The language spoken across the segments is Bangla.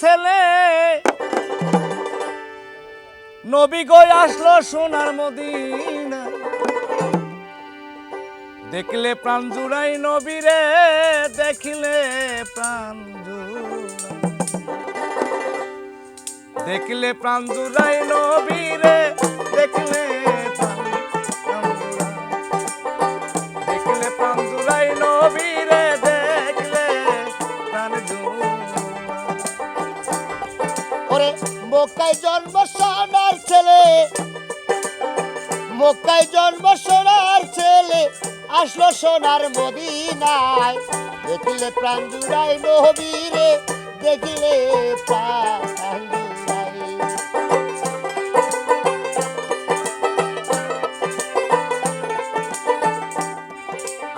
ছেলে। নবী গই আসলো সোনার মদিনা দেখলে প্রাণ জুড়াই নবীরে, দেখিলে প্রাণ দেখলে প্রাণ জুড়াই নবীরে জন্ম সোনার ছেলে। মক্কায় জন্ম সোনার ছেলে। আসলো সোনার মদিনায়। দেখলে প্রাণ জুড়াই নবীরে। দেখলে প্রাণ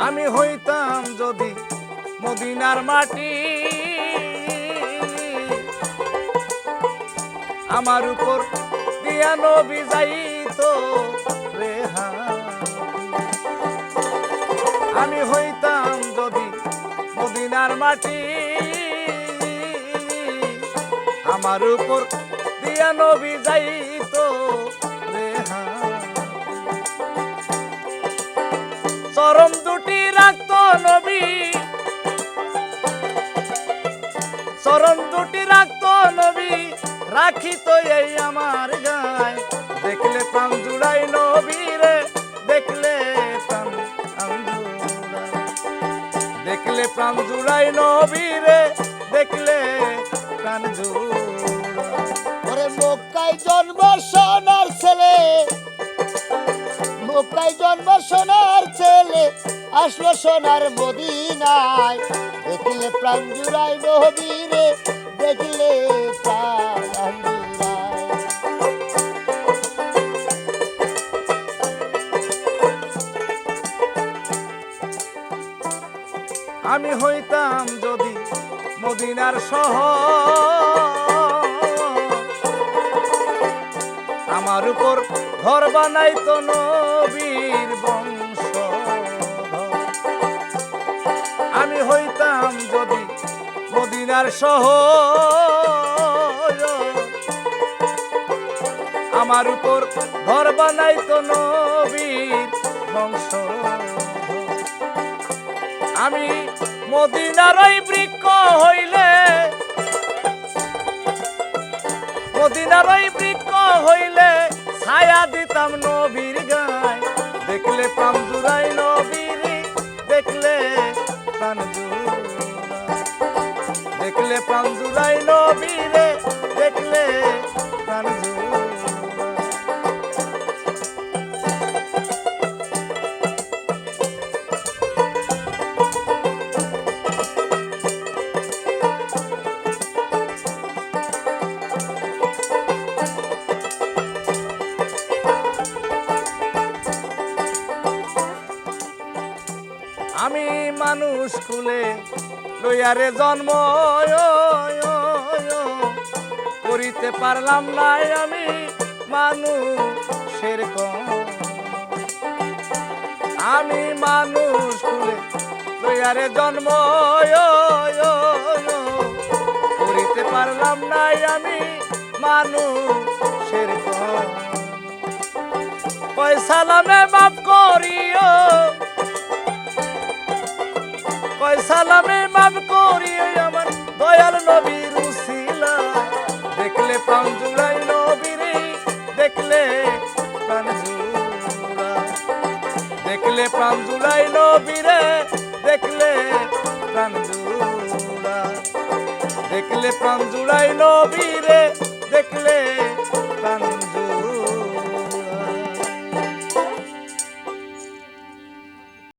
আমি হইতাম যদি মদিনার মাটি আমার উপর দিয়া নবী যাইতো। আমি হইতাম যদি মদিনার মাটি আমার উপর দিয়া নবী যাইতো রাখিত এই আমার গায়। দেখলে প্রাণ জুড়াই নবী রে দেখলে জুড়াই দেখলে প্রাণ জুড়াই নবী রে দেখলে প্রাণ ওরে মক্কায় জন্ম সোনার ছেলে। মক্কায় জন্ম সোনার ছেলে, আসলো সোনার মদিনায়। দেখলে প্রাণ জুড়াই নবীরে আমি হইতাম যদি মদিনার সহ আমার উপর ঘর বানাইতো নবীর বংশ। আমি হইতাম যদি মদিনার সহ আমার উপর ঘর বানাইতো নবীর বংশ। আমি মদিনার ওই বৃক্ষ হইলে, মদিনার ওই বৃক্ষ হইলে ছায়া দিতাম নবীর গায়। দেখলে প্রাণ জুড়াই দেখলে প্রাণ জুড়াই নবীরে আমি মানুষ কুলে লইয়ারে জন্ম করিতে পারলাম না আমি মানুষের আমি মানুষ কুলে লইয়ারে জন্ম করিতে পারলাম না আমি মানুষের কম। পয়সালামে মাফ করিও। পয়সালামে মাফ করিও আমার দয়াল নবীর উসিলা। দেখলে প্রাণ জুড়াই নবীর, দেখলে প্রাণ জুড়া দেখলে প্রাণ জুড়াই নবীরে, দেখলে প্রাণ জুড়া দেখলে প্রাণ জুড়াই নবীরে